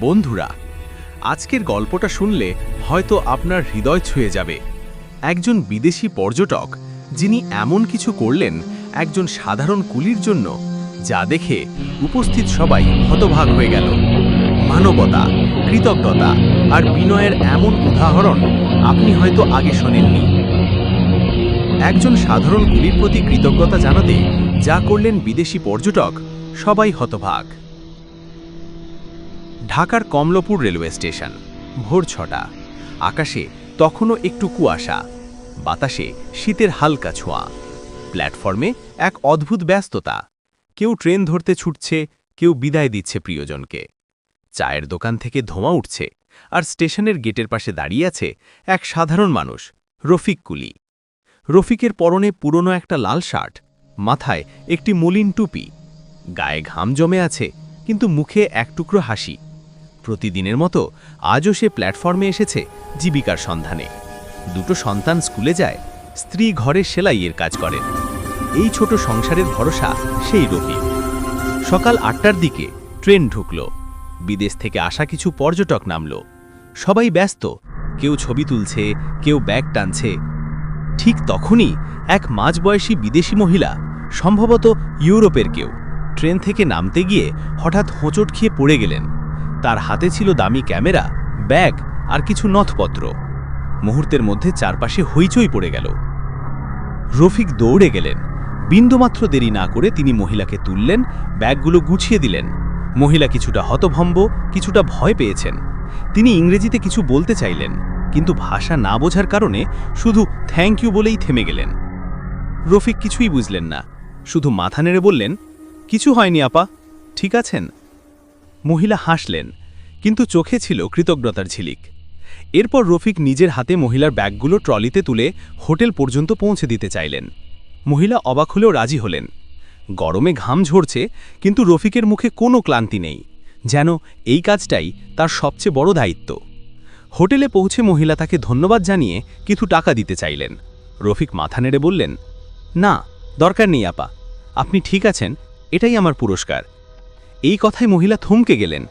বন্ধুরা, আজকের গল্পটা শুনলে হয়তো আপনার হৃদয় ছুঁয়ে যাবে। একজন বিদেশি পর্যটক, যিনি এমন কিছু করলেন একজন সাধারণ কুলির জন্য, যা দেখে উপস্থিত সবাই হতভাগ হয়ে গেল। মানবতা, কৃতজ্ঞতা আর বিনয়ের এমন উদাহরণ আপনি হয়তো আগে শোনেননি। একজন সাধারণ কুলির প্রতি কৃতজ্ঞতা জানাতে যা করলেন বিদেশি পর্যটক, সবাই হতভাগ। ঢাকার কমলপুর রেলওয়ে স্টেশন, ভোর ছটা। আকাশে তখনও একটু কুয়াশা, বাতাসে শীতের হালকা ছোঁয়া। প্ল্যাটফর্মে এক অদ্ভুত ব্যস্ততা। কেউ ট্রেন ধরতে ছুটছে, কেউ বিদায় দিচ্ছে প্রিয়জনকে। চায়ের দোকান থেকে ধোঁয়া উঠছে, আর স্টেশনের গেটের পাশে দাঁড়িয়ে আছে এক সাধারণ মানুষ, রফিক কুলি। রফিকের পরনে পুরনো একটা লাল শার্ট, মাথায় একটি মলিন টুপি। গায়ে ঘাম জমে আছে, কিন্তু মুখে এক টুকরো হাসি। প্রতিদিনের মতো আজও সে প্ল্যাটফর্মে এসেছে জীবিকার সন্ধানে। দুটো সন্তান স্কুলে যায়, স্ত্রী ঘরে সেলাইয়ের কাজ করেন এই ছোট সংসারের ভরসা সেই রফিক। সকাল আটটার দিকে ট্রেন ঢুকল। বিদেশ থেকে আসা কিছু পর্যটক নামল। সবাই ব্যস্ত। কেউ ছবি তুলছে, কেউ ব্যাগ টানছে। ঠিক তখনই এক মাঝবয়সী বিদেশি মহিলা, সম্ভবত ইউরোপের কেউ, ট্রেন থেকে নামতে গিয়ে হঠাৎ হোঁচট খেয়ে পড়ে গেলেন। তার হাতে ছিল দামি ক্যামেরা, ব্যাগ আর কিছু নথপত্র। মুহূর্তের মধ্যে চারপাশে হইচই পড়ে গেল। রফিক দৌড়ে গেলেন। বিন্দুমাত্র দেরি না করে তিনি মহিলাকে তুললেন, ব্যাগগুলো গুছিয়ে দিলেন। মহিলা কিছুটা হতভম্ব, কিছুটা ভয় পেয়েছেন। তিনি ইংরেজিতে কিছু বলতে চাইলেন, কিন্তু ভাষা না বোঝার কারণে শুধু থ্যাংক ইউ বলেই থেমে গেলেন। রফিক কিছুই বুঝলেন না। শুধু মাথা নেড়ে বললেন, কিছু হয়নি আপা, ঠিক আছেন? মহিলা হাসলেন, কিন্তু চোখে ছিল কৃতজ্ঞতার ঝিলিক। এরপর রফিক নিজের হাতে মহিলার ব্যাগগুলো ট্রলিতে তুলে হোটেল পর্যন্ত পৌঁছে দিতে চাইলেন। মহিলা অবাক হলেও রাজি হলেন। গরমে ঘাম ঝরছে, কিন্তু রফিকের মুখে কোনো ক্লান্তি নেই, যেন এই কাজটাই তার সবচেয়ে বড় দায়িত্ব। হোটেলে পৌঁছে মহিলা তাকে ধন্যবাদ জানিয়ে কিছু টাকা দিতে চাইলেন। রফিক মাথা নেড়ে বললেন, না, দরকার নেই, আপা। আপনি ঠিক আছেন, এটাই আমার পুরস্কার। এই কথায় মহিলা থমকে গেলেন।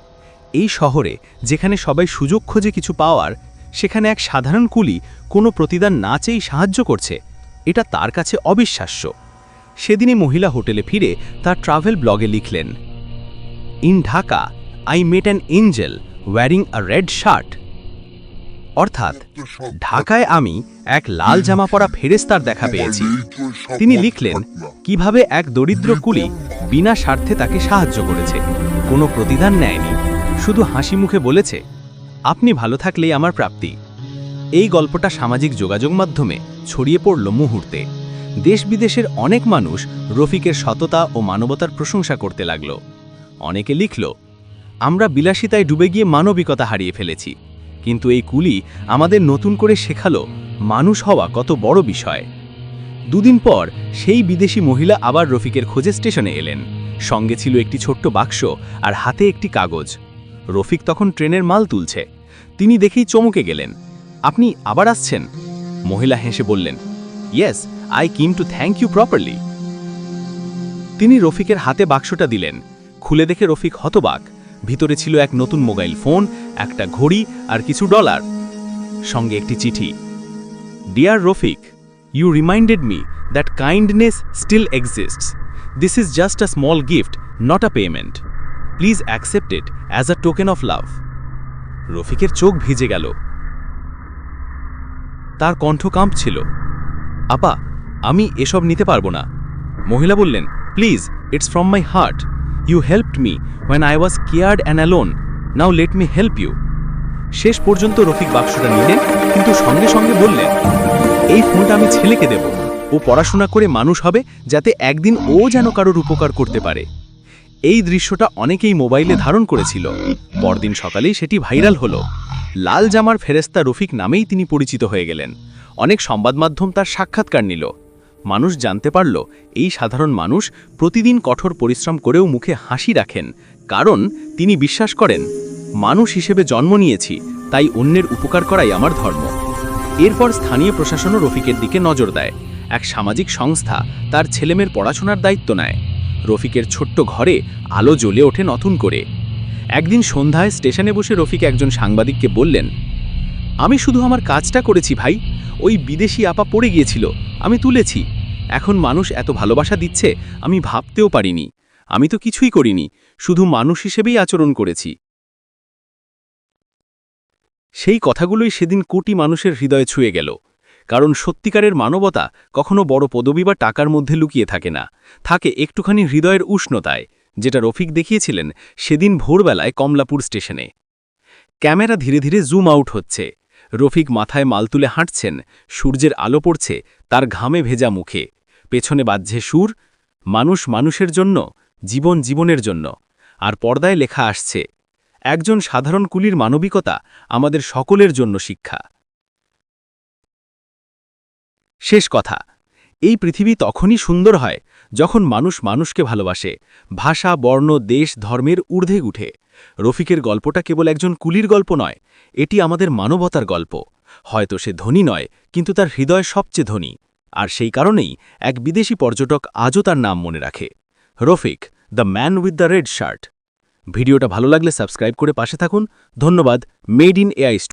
এই শহরে, যেখানে সবাই সুযোগ খোঁজে কিছু পাওয়ার, সেখানে এক সাধারণ কুলি কোনো প্রতিদান না চেয়েই সাহায্য করছে। এটা তার কাছে অবিশ্বাস্য। সেদিনই মহিলা হোটেলে ফিরে তার ট্রাভেল ব্লগে লিখলেন, in Dhaka, I met an angel, wearing a red shirt. অর্থাৎ, ঢাকায় আমি এক লাল জামা পরা ফেরেস্তার দেখা পেয়েছি। তিনি লিখলেন, কীভাবে এক দরিদ্র কুলি বিনা স্বার্থে তাকে সাহায্য করেছে, কোনো প্রতিদান নেয়নি। শুধু হাসি মুখে বলেছে, আপনি ভালো থাকলেই আমার প্রাপ্তি এই গল্পটা সামাজিক যোগাযোগ মাধ্যমে ছড়িয়ে পড়ল মুহূর্তে। দেশ বিদেশের অনেক মানুষ রফিকের সততা ও মানবতার প্রশংসা করতে লাগল। অনেকে লিখল, আমরা বিলাসিতায় ডুবে গিয়ে মানবিকতা হারিয়ে ফেলেছি। কিন্তু এই কুলি আমাদের নতুন করে শেখালো মানুষ হওয়া কত বড় বিষয়। দুদিন পর সেই বিদেশি মহিলা আবার রফিকের খোঁজে স্টেশনে এলেন। সঙ্গে ছিল একটি ছোট্ট বাক্স আর হাতে একটি কাগজ। রফিক তখন ট্রেনের মাল তুলছে। তিনি দেখেই চমকে গেলেন। আপনি আবার আসছেন? মহিলা হেসে বললেন yes I came to thank you properly তিনি রফিকের হাতে বাক্সটা দিলেন। খুলে দেখে রফিক হতবাক। ভিতরে ছিল এক নতুন মোবাইল ফোন, একটা ঘড়ি আর কিছু ডলার। সঙ্গে একটি চিঠি। Dear Rafiq you reminded me that kindness still exists this is just a small gift not a payment please accept it as a token of love রফিকের চোখ ভিজে গেল। তার কণ্ঠ কাঁপছিল। আপা, আমি এসব নিতে পারব না। মহিলা বললেন please it's from my heart you helped me when I was scared and alone now let me help you শেষ পর্যন্ত রফিক বাক্সটা নিলেন, কিন্তু সঙ্গে সঙ্গে বললেন, এই ফোনটা আমি ছেলেকে দেব। ও পড়াশোনা করে মানুষ হবে যাতে একদিন ও যেন কারোর উপকার করতে পারে। এই দৃশ্যটা অনেকেই মোবাইলে ধারণ করেছিল। পরদিন সকালেই সেটি ভাইরাল হলো। লাল জামার ফেরেস্তা রফিক নামেই তিনি পরিচিত হয়ে গেলেন। অনেক সংবাদ মাধ্যম তার সাক্ষাৎকার নিল। মানুষ জানতে পারল, এই সাধারণ মানুষ প্রতিদিন কঠোর পরিশ্রম করেও মুখে হাসি রাখেন, কারণ তিনি বিশ্বাস করেন, মানুষ হিসেবে জন্ম নিয়েছি, তাই অন্যের উপকার করাই আমার ধর্ম। এরপর স্থানীয় প্রশাসনও রফিকের দিকে নজর দেয়। এক সামাজিক সংস্থা তার ছেলেমেয়ের পড়াশোনার দায়িত্ব নেয়। রফিকের ছোট্ট ঘরে আলো জ্বলে ওঠে নতুন করে। একদিন সন্ধ্যায় স্টেশনে বসে রফিক একজন সাংবাদিককে বললেন, আমি শুধু আমার কাজটা করেছি ভাই, ওই বিদেশি আপা পড়ে গিয়েছিল আমি তুলেছি। এখন মানুষ এত ভালোবাসা দিচ্ছে, আমি ভাবতেও পারিনি। আমি তো কিছুই করিনি, শুধু মানুষ হিসেবেই আচরণ করেছি। সেই কথাগুলোই সেদিন কোটি মানুষের হৃদয়ে ছুঁয়ে গেল। কারণ সত্যিকারের মানবতা কখনো বড় পদবি বা টাকার মধ্যে লুকিয়ে থাকে না। থাকে একটুখানি হৃদয়ের উষ্ণতায়, যেটা রফিক দেখিয়েছিলেন সেদিন ভোরবেলায় কমলাপুর স্টেশনে। ক্যামেরা ধীরে ধীরে জুম আউট হচ্ছে। রফিক মাথায় মাল তুলে হাঁটছেন, সূর্যের আলো পড়ছে, তার ঘামে ভেজা মুখে। পেছনে বাজছে সুর, মানুষ মানুষের জন্য, জীবন জীবনের জন্য। আর পর্দায় লেখা আসছে, একজন সাধারণ কুলির মানবিকতা আমাদের সকলের জন্য শিক্ষা। শেষ কথা, এই পৃথিবী তখনই সুন্দর হয় যখন মানুষ মানুষকে ভালোবাসে। ভাষা, বর্ণ, দেশ, ধর্মের ঊর্ধ্বে উঠে। রফিকের গল্পটা কেবল একজন কুলির গল্প নয়, এটি আমাদের মানবতার গল্প। হয়তো সে ধনী নয়, কিন্তু তার হৃদয় সবচেয়ে ধনী। আর সেই কারণেই এক বিদেশি পর্যটক আজও তার নাম মনে রাখে। Rafiq, the man with the red shirt ভিডিওটা ভালো লাগলে সাবস্ক্রাইব করে পাশে থাকুন। ধন্যবাদ, মেড ইন এআই